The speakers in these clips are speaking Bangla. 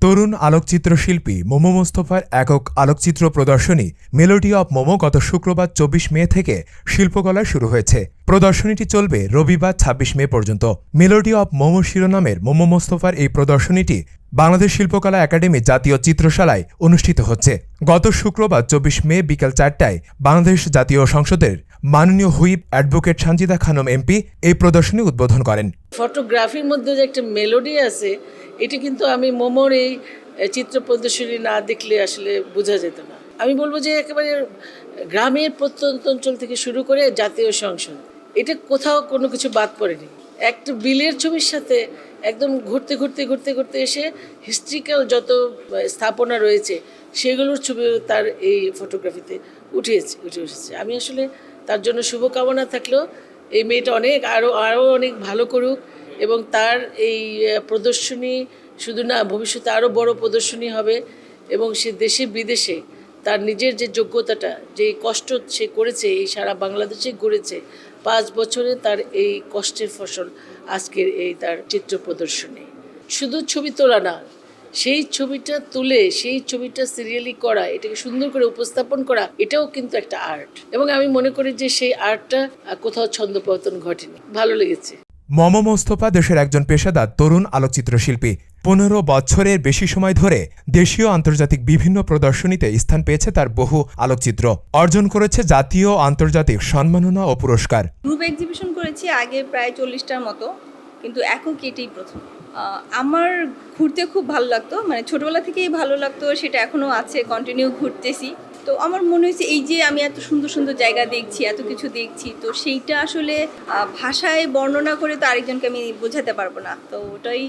তরুণ আলোকচিত্র শিল্পী মোমো মোস্তফার একক আলোকচিত্র প্রদর্শনী মেলোডি অব মোমো গত শুক্রবার চব্বিশ মে থেকে শিল্পকলায় শুরু হয়েছে। প্রদর্শনীটি চলবে রবিবার ২৬ মে পর্যন্ত। মেলোডি অব মোমো শিরোনামের মোমো মোস্তফার এই প্রদর্শনীটি বাংলাদেশ শিল্পকলা একাডেমি জাতীয় চিত্রশালায় অনুষ্ঠিত হচ্ছে। গত শুক্রবার চব্বিশ মে বিকেল চারটায় বাংলাদেশ জাতীয় সংসদের মাননীয় whip advocate Sanjida Khanam MP এই প্রদর্শনী উদ্বোধন করেন। ফটোগ্রাফির মধ্যে যে একটা মেলোডি আছে, এটি কিন্তু আমি মোমোর এই চিত্র প্রদর্শনী না দেখলে আসলে বোঝা যেত না। আমি বলব যে একেবারে গ্রামের প্রত্যন্ত অঞ্চল থেকে শুরু করে জাতীয় সংসদ, এটা কোথাও কোনো কিছু বাদ পড়েনি। একটা বিলের ছবির সাথে একদম ঘুরতে ঘুরতে ঘুরতে ঘুরতে এসে হিস্ট্রিক্যাল যত স্থাপনা রয়েছে, সেগুলোর ছবিও তার এই ফটোগ্রাফিতে উঠিয়েছে উঠে এসেছে। আমি আসলে তার জন্য শুভকামনা থাকল। এই মেয়েটা অনেক আরও আরও অনেক ভালো করুক এবং তার এই প্রদর্শনী শুধু না, ভবিষ্যতে আরও বড় প্রদর্শনী হবে এবং সে দেশে বিদেশে তার নিজের যে যোগ্যতাটা, যে কষ্ট সে করেছে, এই সারা বাংলাদেশে ঘুরেছে পাঁচ বছরে তার এই কষ্টের ফসল আজকের এই তার চিত্র প্রদর্শনী। শুধু ছবি তোলা না সেই ছবিটা তুলে সেই ছবিটা সিরিয়ালি করা এটাকে সুন্দর করে উপস্থাপন করা এটাও কিন্তু একটা আর্ট এবং আমি মনে করি যে সেই আর্টটা কোথাও ছন্দপতন ঘটেনি। ভালো লেগেছে। মম মোস্তফা দেশের একজন পেশাদার তরুণ আলোকচিত্র শিল্পী পনেরো বছরের বেশি সময় ধরে দেশীয় আন্তর্জাতিক বিভিন্ন প্রদর্শনীতে স্থান পেয়েছে তার বহু আলোকচিত্র। অর্জন করেছে জাতীয় আন্তর্জাতিক সম্মাননা ও পুরস্কার। গ্রুপ এক্সিবিশন করেছি আগে প্রায় চল্লিশটার মতো। কিন্তু এখন এটাই প্রথম? আমার ঘুরতে খুব ভালো লাগতো। মানে ছোটোবেলা থেকেই ভালো লাগতো, সেটা এখনও আছে কন্টিনিউ ঘুরতেছি। তো আমার মনে হয়েছে এই যে আমি এত সুন্দর সুন্দর জায়গা দেখছি, এত কিছু দেখছি, তো সেইটা আসলে ভাষায় বর্ণনা করে তো আরেকজনকে আমি বোঝাতে পারব না। তো ওটাই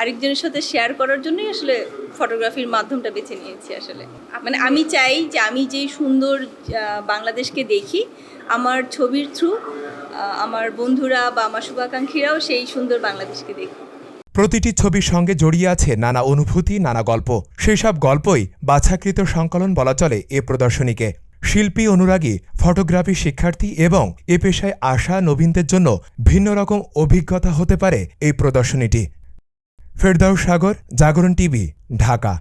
আরেকজনের সাথে শেয়ার করার জন্যই আসলে ফটোগ্রাফির মাধ্যমটা বেছে নিয়েছি আসলে। মানে আমি চাই যে আমি যেই সুন্দর বাংলাদেশকে দেখি, আমার ছবির থ্রু আমার বন্ধুরা বা আমার শুভাকাঙ্ক্ষীরাও সেই সুন্দর বাংলাদেশকে দেখি প্রতিটি ছবির সঙ্গে জড়িয়ে আছে নানা অনুভূতি, নানা গল্প। সেই সব গল্পই বাছাকৃত সংকলন বলা চলে এ প্রদর্শনীকে। শিল্পী অনুরাগী ফটোগ্রাফি শিক্ষার্থী এবং এ পেশায় আসা নবীনদের জন্য ভিন্ন রকম অভিজ্ঞতা হতে পারে এই প্রদর্শনীটি। ফেরদাউস সাগর জাগরণ টিভি ঢাকা।